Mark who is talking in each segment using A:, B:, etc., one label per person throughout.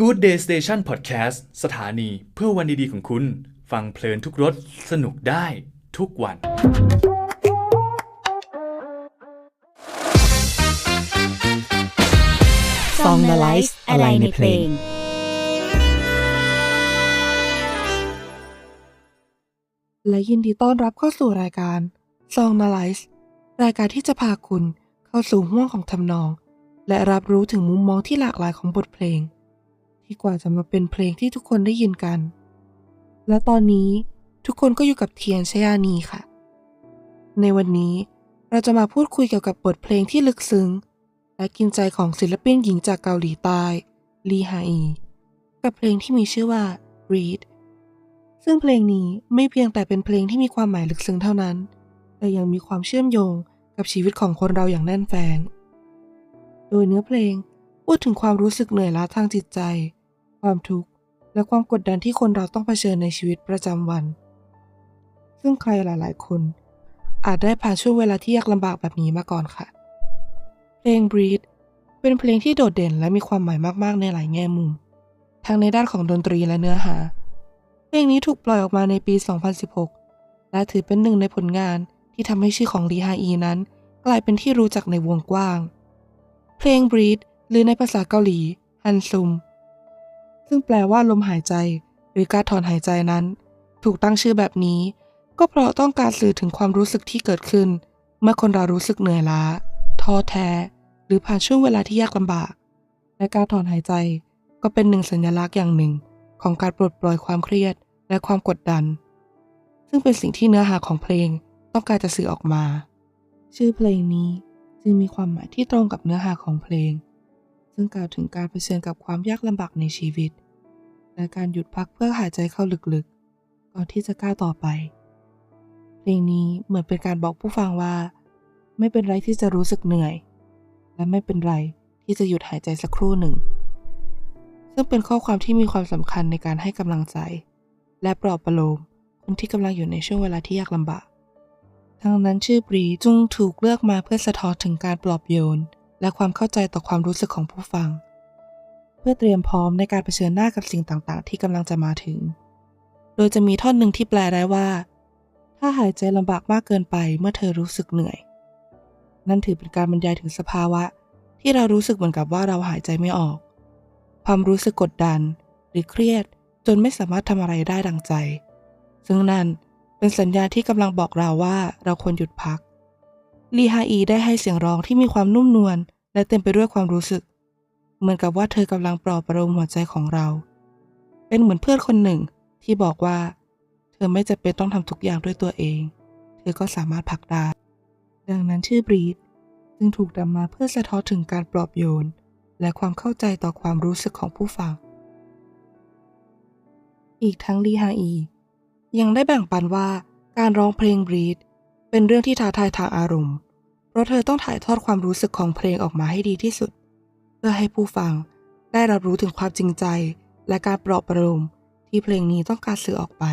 A: Good Day Station Podcast สถานีเพื่อวันดีๆของคุณ ฟังเพลินทุกรถสนุกได้ทุกวัน
B: ซองนาไลซ์อะไรในเพลง
C: และยินดีต้อนรับเข้าสู่รายการ Song a l y z e รายการที่จะพาคุณเข้าสู่ห้วงของทำนอง และรับรู้ถึงมุมมองที่หลากหลายของบทเพลง ที่กว่าจะมาเป็นเพลงที่ทุกคนได้ยินกัน และตอนนี้ทุกคนก็อยู่กับเทียนชยานีค่ะ ในวันนี้เราจะมาพูดคุยเกี่ยวกับบทเพลงที่ลึกซึ้ง และกินใจของศิลปินหญิงจากเกาหลีใต้ลีฮาอีกับเพลงที่มีชื่อว่า Read ซึ่งเพลงนี้ไม่เพียงแต่เป็นเพลงที่มีความหมายลึกซึ้งเท่านั้น แต่ยังมีความเชื่อมโยงกับชีวิตของคนเราอย่างแน่นแฟง โดยเนื้อเพลงพูดถึงความรู้สึกเหนื่อยล้าทางจิตใจ ความทุกข์ และความกดดันที่คนเราต้องเผชิญในชีวิตประจำวัน ซึ่งใครหลาย ๆ คน อาจได้ผ่านช่วงเวลาที่ยากลำบากแบบนี้มาก่อนค่ะ เพลง Breathe เป็นเพลงที่โดดเด่นและมีความหมายมาก ๆ ในหลายแง่มุม ทั้งในด้านของดนตรีและเนื้อหา เพลงนี้ถูกปล่อยออกมาในปี 2016 และถือเป็นหนึ่งในผลงานที่ทำให้ชื่อของลีฮาอีนั้น กลายเป็นที่รู้จักในวงกว้าง เพลง Breathe หรือในภาษาเกาหลีฮันซุม ซึ่งแปลว่าลมหายใจ หรือการถอนหายใจนั้น ถูกตั้งชื่อแบบนี้ ก็เพราะต้องการสื่อถึงความรู้สึกที่เกิดขึ้น เมื่อคนเรารู้สึกเหนื่อยล้าท้อแท้ หรือผ่านช่วงเวลาที่ยากลำบาก และการถอนหายใจก็เป็นหนึ่งสัญลักษณ์อย่างหนึ่ง ของการปลดปล่อยความเครียดและความกดดัน ซึ่งเป็นสิ่งที่เนื้อหาของเพลงต้องการจะสื่อออกมา ชื่อเพลงนี้จึงมีความหมายที่ตรงกับเนื้อหาของเพลง ซึ่งกล่าวถึงการเผชิญกับความยากลำบากในชีวิต และการหยุดพักเพื่อหายใจเข้าลึกๆ ก่อนที่จะก้าวต่อไป เพลงนี้เหมือนเป็นการบอกผู้ฟังว่า ไม่เป็นไรที่จะรู้สึกเหนื่อย และไม่เป็นไรที่จะหยุดหายใจสักครู่หนึ่ง ซึ่งเป็นข้อความที่มีความสำคัญในการให้กำลังใจ และปลอบประโลมคนที่กำลังอยู่ในช่วงเวลาที่ยากลำบาก ทั้งนั้นชื่อบรีจุงถูกเลือกมาเพื่อสะท้อนถึงการปลอบโยน และความเข้าใจต่อความรู้สึกของผู้ฟัง เพื่อเตรียมพร้อมในการเผชิญหน้ากับสิ่งต่างๆ ที่กำลังจะมาถึง โดยจะมีท่อนหนึ่งที่แปลได้ว่า ถ้าหายใจลำบากมากเกินไปเมื่อเธอรู้สึกเหนื่อย นั่นถือเป็นการบรรยายถึงสภาวะ ที่เรารู้สึกเหมือนกับว่าเราหายใจไม่ออก ความรู้สึกกดดัน หรือเครียดจนไม่สามารถทำอะไรได้ดังใจ ซึ่งนั่นเป็นสัญญาณที่กำลังบอกเราว่าเราควรหยุดพักลีฮาอีได้ให้เสียงร้องที่มีความนุ่มนวล และเต็มไปด้วยความรู้สึก เหมือนกับว่าเธอกำลังปลอบประโลมหัวใจของเรา เป็นเหมือนเพื่อนคนหนึ่งที่บอกว่า เธอไม่จำเป็นต้องทำทุกอย่างด้วยตัวเอง เธอก็สามารถพักได้ดังนั้นชื่อบรีดจึงถูกนำมาเพื่อสะท้อนถึงการปลอบโยน และความเข้าใจต่อความรู้สึกของผู้ฟัง อีกทั้งลีฮาอี ยังได้แบ่งปันว่าการร้องเพลงบรีดเป็นเรื่องที่ท้าทายทางอารมณ์ เพราะเธอต้องถ่ายทอดความรู้สึกของเพลงออกมาให้ดีที่สุด เพื่อให้ผู้ฟังได้รับรู้ถึงความจริงใจ และการปลอบประโลมที่เพลงนี้ต้องการสื่อออกไป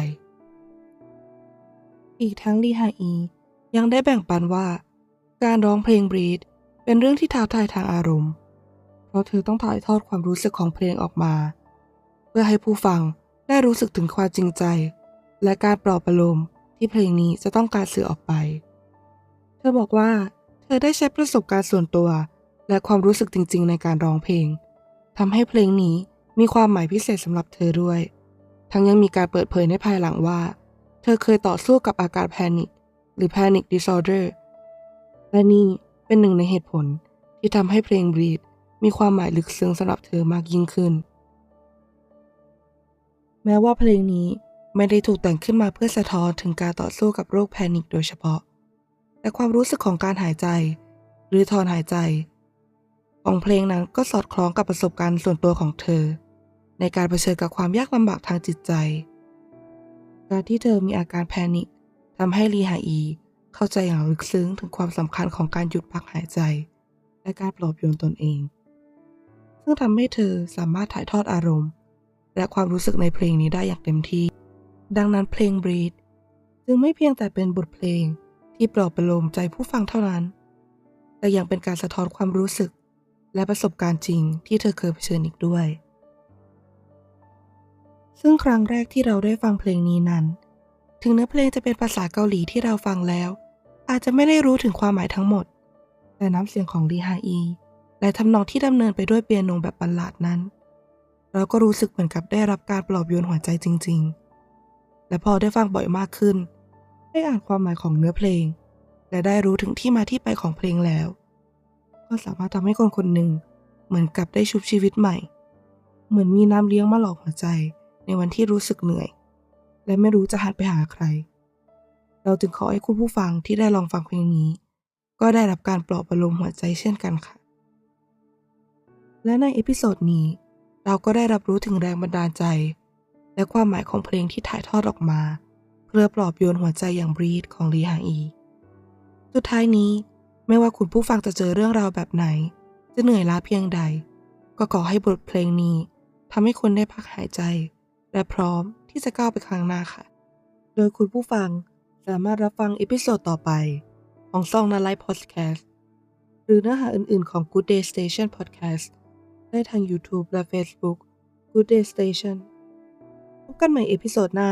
C: อีกทั้งลีฮาอียังได้แบ่งปันว่า การร้องเพลงบรีดเป็นเรื่องที่ท้าทายทางอารมณ์ เพราะเธอต้องถ่ายทอดความรู้สึกของเพลงออกมา เพื่อให้ผู้ฟังได้รู้สึกถึงความจริงใจ และการปลอบประโลมที่เพลงนี้จะต้องการสื่อออกไป เธอบอกว่า ธอได้ใช้ประสบการณ์ส่วนตัว และความรู้สึกจริง ๆ ในการร้องเพลงทำให้เพลงนี้มีความหมายพิเศษสำหรับเธอด้วย ทั้งยังมีการเปิดเผยในภายหลังว่า เธอเคยต่อสู้กับอาการแพนิคหรือ Panic Disorder และนี่เป็นหนึ่งในเหตุผลที่ทำให้เพลง Breathe มีความหมายลึกซึ้งสำหรับเธอมากยิ่งขึ้น แม้ว่าเพลงนี้ไม่ได้ถูกแต่งขึ้นมาเพื่อสะท้อนถึงการต่อสู้กับโรคแพนิคโดยเฉพาะ แต่ความรู้สึกของการหายใจ หรือถอนหายใจ ของเพลงนั้นก็สอดคล้องกับประสบการณ์ส่วนตัวของเธอ ในการเผชิญกับความยากลำบากทางจิตใจ การที่เธอมีอาการแพนิคทำให้ลีฮาอี เข้าใจอย่างลึกซึ้งถึงความสำคัญของการหยุดพักหายใจ และการปลอบโยนตนเอง ซึ่งทำให้เธอสามารถถ่ายทอดอารมณ์ และความรู้สึกในเพลงนี้ได้อย่างเต็มที่ ดังนั้นเพลง Breathe จึงไม่เพียงแต่เป็นบทเพลง ที่ปลอบประโลมใจผู้ฟังเท่านั้น แต่ยังเป็นการสะท้อนความรู้สึก และประสบการณ์จริงที่เธอเคยเผชิญอีกด้วย ซึ่งครั้งแรกที่เราได้ฟังเพลงนี้นั้น ถึงเนื้อเพลงจะเป็นภาษาเกาหลีที่เราฟังแล้ว อาจจะไม่ได้รู้ถึงความหมายทั้งหมด แต่น้ำเสียงของลีฮาอีและทำนองที่ดำเนินไปด้วยเปียโนแบบบัลลาดนั้น เราก็รู้สึกเหมือนกับได้รับการปลอบโยนหัวใจจริง ๆ และพอได้ฟังบ่อยมากขึ้น ได้อ่านความหมายของเนื้อเพลง และได้รู้ถึงที่มาที่ไปของเพลงแล้ว ก็สามารถทำให้คนคนหนึ่งเหมือนกับได้ชุบชีวิตใหม่ เหมือนมีน้ำเลี้ยงมาหลอกหัวใจในวันที่รู้สึกเหนื่อย และไม่รู้จะหันไปหาใคร เราจึงขอให้คุณผู้ฟังที่ได้ลองฟังเพลงนี้ ก็ได้รับการปลอบประโลมหัวใจเช่นกันค่ะ และในเอพิโซดนี้เราก็ได้รับรู้ถึงแรงบันดาลใจ และความหมายของเพลงที่ถ่ายทอดออกมา เพื่อปลอบโยนหัวใจอย่างบรีดของลีฮาอี สุดท้ายนี้ไม่ว่าคุณผู้ฟังจะเจอเรื่องราวแบบไหน จะเหนื่อยล้าเพียงใด ก็ขอให้บทเพลงนี้ทำให้คุณได้พักหายใจ และพร้อมที่จะก้าวไปข้างหน้าค่ะ โดยคุณผู้ฟังสามารถรับฟังเอพิโซดต่อไป ของซองนาไลฟ์พอดแคสต์หรือเนื้อหาอื่นๆของ Good Day Station Podcast ได้ทาง YouTube และ Facebook Good Day Station พบกันใหม่เอพิโซดหน้า